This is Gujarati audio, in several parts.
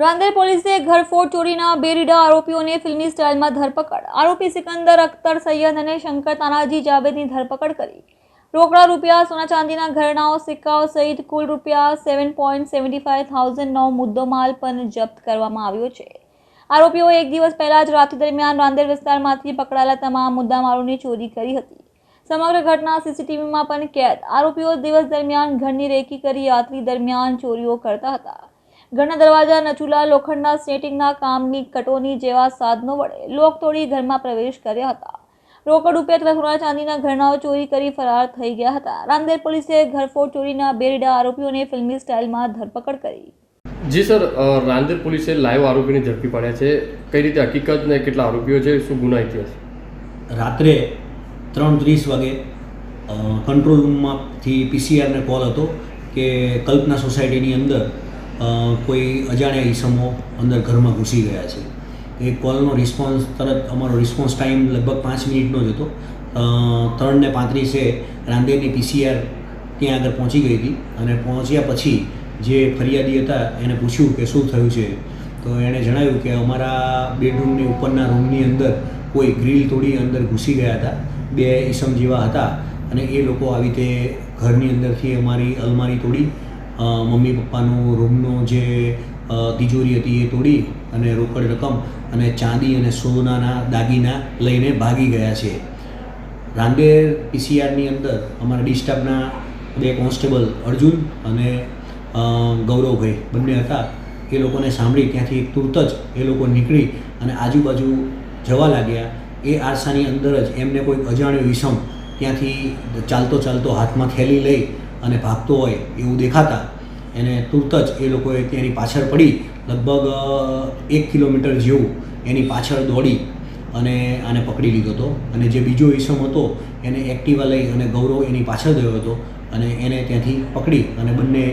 રાંદેર પોલીસે ઘરફોડ ચોરીના બે રીડા આરોપીઓને ફિલ્મી સ્ટાઇલમાં ધરપકડ. આરોપી સિકંદર, અખ્તર, સૈયદ અને શંકર તાનાજી જાવેદની ધરપકડ કરી. રોકડા રૂપિયા, સોના ચાંદીના ઘરેણાઓ, સિક્કાઓ સહિત કુલ રૂપિયા સેવન પોઈન્ટ સેવન્ટી ફાઇવ થાઉઝન્ડનો મુદ્દો માલ પણ જપ્ત કરવામાં આવ્યો છે. આરોપીઓ એક દિવસ પહેલા જ રાત્રિ દરમિયાન રાંદેર વિસ્તારમાંથી પકડાયેલા તમામ મુદ્દામાલોની ચોરી કરી હતી. સમગ્ર ઘટના સીસીટીવીમાં પણ કેદ. આરોપીઓ દિવસ દરમિયાન ઘરની રેકી કરી રાત્રિ દરમિયાન ચોરીઓ કરતા હતા. ઘરના દરવાજા નચુલા લોખંડના સ્નેટિંગના કામની કટોની જેવા સાધનો વડે લોક તોડી ઘરમાં પ્રવેશ કર્યા હતા. રોકડ રૂપિયા તથા સોના ચાંદીના ઘરણાઓ ચોરી કરી ફરાર થઈ ગયા હતા. રાંદેર પોલીસે ઘરફોડ ચોરીના બેરડા આરોપીઓને ફિલ્મી સ્ટાઇલમાં ધરપકડ કરી. જી સર રાંદેર પોલીસે લાઈવ આરોપીને ઝડપી પાડ્યા છે. કઈ રીતે હકીકત ને કેટલા આરોપીઓ છે શું ગુના ઇતિહાસ? રાત્રે ત્રણ ત્રીસ વાગે કંટ્રોલ રૂમમાંથી પીસીઆરને કોલ હતો કે કલ્પના સોસાયટીની અંદર કોઈ અજાણ્યા ઈસમો અંદર ઘરમાં ઘૂસી ગયા છે. એ કોલનો રિસ્પોન્સ તરત અમારો રિસ્પોન્સ ટાઈમ લગભગ પાંચ મિનિટનો જ હતો. ત્રણ ને પાંત્રીસે રાંદેરની પીસીઆર ત્યાં આગળ પહોંચી ગઈ હતી અને પહોંચ્યા પછી જે ફરિયાદી હતા એને પૂછ્યું કે શું થયું છે? તો એણે જણાવ્યું કે અમારા બેડરૂમની ઉપરના રૂમની અંદર કોઈ ગ્રીલ તોડી અંદર ઘૂસી ગયા હતા. બે ઈસમ જેવા હતા અને એ લોકો આવી રીતે ઘરની અંદરથી અમારી અલમારી તોડી મમ્મી પપ્પાનું રૂમનું જે તિજોરી હતી એ તોડી અને રોકડ રકમ અને ચાંદી અને સોનાના દાગીના લઈને ભાગી ગયા છે. રાંદેર પીસીઆરની અંદર અમારા ડિસ્ટાફના બે કોન્સ્ટેબલ અર્જુન અને ગૌરવભાઈ બંને હતા. એ લોકોને સાંભળી ત્યાંથી તુરત જ એ લોકો નીકળી અને આજુબાજુ જવા લાગ્યા. એ આરસાની અંદર જ એમને કોઈ અજાણ્યો વિષમ ત્યાંથી ચાલતો ચાલતો હાથમાં થેલી લઈ અને ભાગતો હોય એવું દેખાતા, એને તુરત જ એ લોકોએ ત્યાંની પાછળ પડી, લગભગ એક કિલોમીટર જેવું એની પાછળ દોડી અને આને પકડી લીધો હતો. અને જે બીજો ઈસમ હતો, એને એક્ટિવા લઈ અને ગૌરવ એની પાછળ ગયો હતો અને એને ત્યાંથી પકડી અને બંને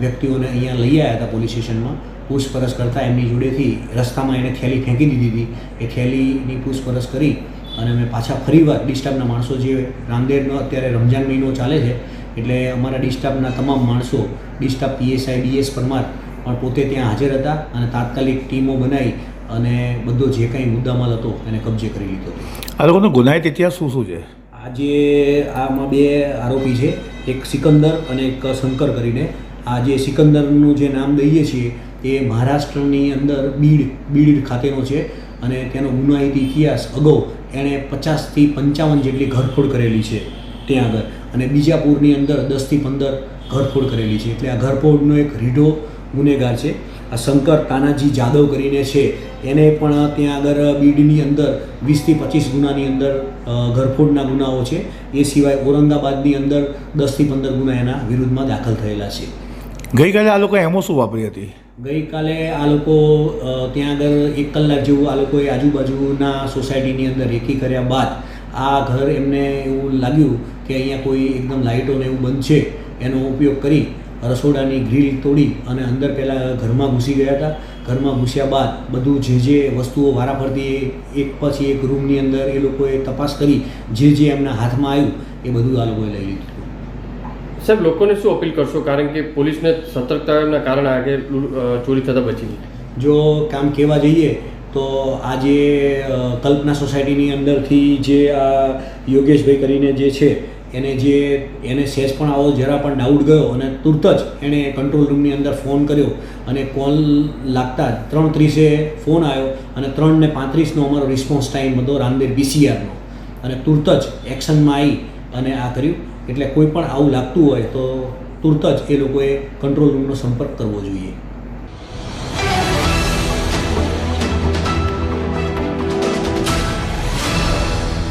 વ્યક્તિઓને અહીંયા લઈ આવ્યા હતા પોલીસ સ્ટેશનમાં. પૂછપરછ કરતાં એમની જોડેથી રસ્તામાં એણે થેલી ફેંકી દીધી હતી. એ થેલીની પૂછપરછ કરી અને અમે પાછા ફરીવાર ડિસ્ટર્બના માણસો જે રાંદેરનો અત્યારે રમજાન મહિનો ચાલે છે એટલે અમારા ડિસ્ટાફના તમામ માણસો ડિસ્ટાફ પીએસઆઈ ડીએસ પરમાર પણ પોતે ત્યાં હાજર હતા અને તાત્કાલિક ટીમો બનાવી અને બધો જે કાંઈ મુદ્દામાલ હતો એને કબજે કરી લીધો હતો. આ લોકોનો ગુનાહિત ઇતિહાસ શું શું છે? આજે આમાં બે આરોપી છે એક સિકંદર અને એક શંકર કરીને. આ જે સિકંદરનું જે નામ દઈએ છીએ એ મહારાષ્ટ્રની અંદર બીડ બીડ ખાતેનો છે અને તેનો ગુનાહિત ઇતિહાસ અગાઉ એણે પચાસથી પંચાવન જેટલી ઘરફોડ કરેલી છે. ત્યાં આગળ. અને બીજાપુરની અંદર દસથી પંદર ઘરફોડ કરેલી છે. એટલે આ ઘરફોડનો એક રીઢો ગુનેગાર છે. આ શંકર તાનાજી જાદવ કરીને છે. એને પણ ત્યાં આગળ બીડની અંદર વીસથી પચીસ ગુનાની અંદર ઘરફોડના ગુનાઓ છે. એ સિવાય ઔરંગાબાદની અંદર દસથી પંદર ગુના એના વિરુદ્ધમાં દાખલ થયેલા છે. ગઈકાલે આ લોકોએ એમો શું વાપરી હતી? ગઈકાલે આ લોકો ત્યાં આગળ એક કલાક જેવું આ લોકોએ આજુબાજુના સોસાયટીની અંદર રેકી કર્યા બાદ આ ઘર એમને એવું લાગ્યું કે અહીંયા કોઈ એકદમ લાઇટોને એવું બંધ છે એનો ઉપયોગ કરી રસોડાની ગ્રીલ તોડી અને અંદર પહેલાં ઘરમાં ઘૂસી ગયા હતા. ઘરમાં ઘૂસ્યા બાદ બધું જે જે વસ્તુઓ વારાફરતી એક પછી એક રૂમની અંદર એ લોકોએ તપાસ કરી જે જે એમના હાથમાં આવ્યું એ બધું આ લોકોએ લઈ લીધું. સાહેબ લોકોને શું અપીલ કરશો? કારણ કે પોલીસને સતર્કતાના કારણે આગળ અ, ચોરી થતા બચી જો કામ કહેવા જઈએ તો આજે કલ્પના સોસાયટીની અંદરથી જે આ યોગેશભાઈ કરીને જે છે, એને જે, એને સેસ પણ આવો જરા પણ ડાઉટ ગયો અને તુરત જ એણે કંટ્રોલ રૂમની અંદર ફોન કર્યો અને કોલ લાગતા જ ત્રણ ત્રીસે ફોન આવ્યો અને ત્રણ ને પાંત્રીસનો અમારો રિસ્પોન્સ ટાઈમ હતો રામદેર બીસીઆરનો. અને તુરત જ એક્શનમાં આવી અને આ કર્યું. એટલે કોઈ પણ આવું લાગતું હોય તો તુરત જ એ લોકોએ કંટ્રોલ રૂમનો સંપર્ક કરવો જોઈએ.